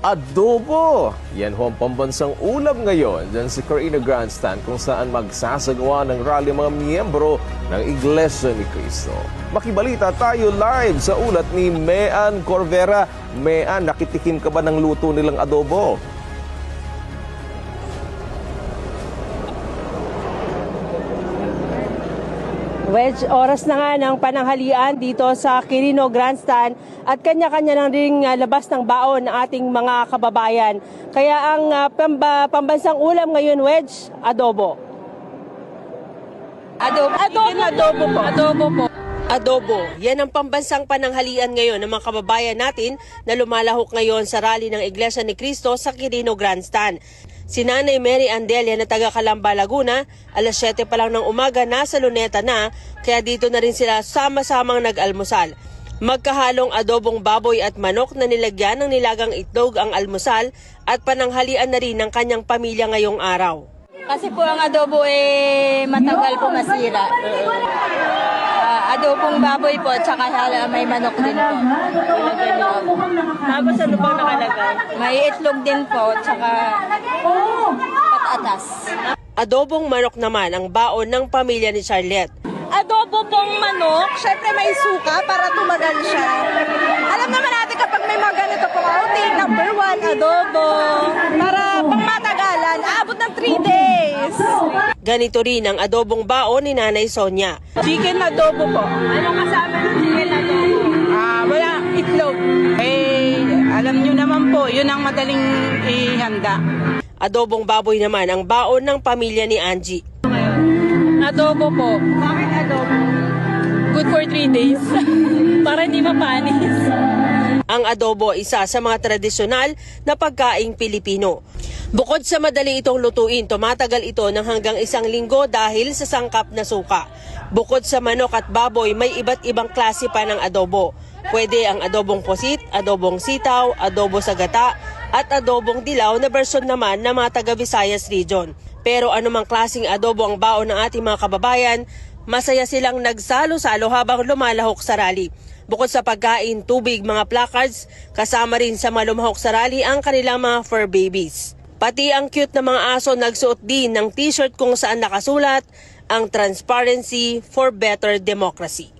Adobo! Yan ho ang pambansang ulam ngayon dyan sa Carino Grandstand kung saan magsasagawa ng rally mga miyembro ng Iglesia ni Cristo. Makibalita tayo live sa ulat ni Mean Corvera. Mean, nakitikim ka ba ng luto nilang adobo? Wedge, oras na nga ng pananghalian dito sa Quirino Grandstand at kanya-kanya nang ring ah, labas ng baon ng ating mga kababayan. Kaya ang ah, pamba- pambansang ulam ngayon, Wedge, adobo. Adobo. Adobo, adobo po. Adobo po. Adobo, yan ang pambansang pananghalian ngayon ng mga kababayan natin na lumalahok ngayon sa rally ng Iglesia ni Cristo sa Quirino Grandstand. Si Nanay Mary Andelia na taga Calamba, Laguna, alas 7 pa lang ng umaga nasa luneta na, kaya dito na rin sila sama-samang nag-almusal. Magkahalong adobong baboy at manok na nilagyan ng nilagang itlog ang almusal at pananghalian na rin ng kanyang pamilya ngayong araw. Kasi po ang adobo eh matagal po masira. Adobong baboy po, tsaka hala- may manok din po. Ilagay. Tapos ano bang nakalagay? May itlog din po, tsaka patatas. Adobong manok naman ang baon ng pamilya ni Charlotte. adobo pong manok, syempre may suka para tumagal siya. Alam naman natin kapag may mga ganito pong outing, number one, adobo. Para pang matagalan, aabot ng 3 days. Ganito rin ang adobong baon ni Nanay Sonia. Chicken adobo po. Anong kasama ng chicken adobo? Ah, wala, itlog. Eh, alam nyo naman po, yun ang madaling ihanda. Adobong baboy naman ang baon ng pamilya ni Angie. Adobo po. Bakit adobo? Good for 3 days. Para hindi mapanis. Ang adobo isa sa mga tradisyonal na pagkaing Pilipino. Bukod sa madali itong lutuin, tumatagal ito ng hanggang isang linggo dahil sa sangkap na suka. Bukod sa manok at baboy, may iba't ibang klase pa ng adobo. Pwede ang adobong posit, adobong sitaw, adobo sa gata, at adobong dilaw na version naman ng mga taga Visayas region. Pero anumang klasing adobo ang baon ng ating mga kababayan, masaya silang nagsalo-salo habang lumalahok sa rally. Bukod sa pagkain, tubig, mga placards, kasama rin sa malumahok sa rally ang kanilang mga fur babies. Pati ang cute na mga aso nagsuot din ng t-shirt kung saan nakasulat ang Transparency for Better Democracy.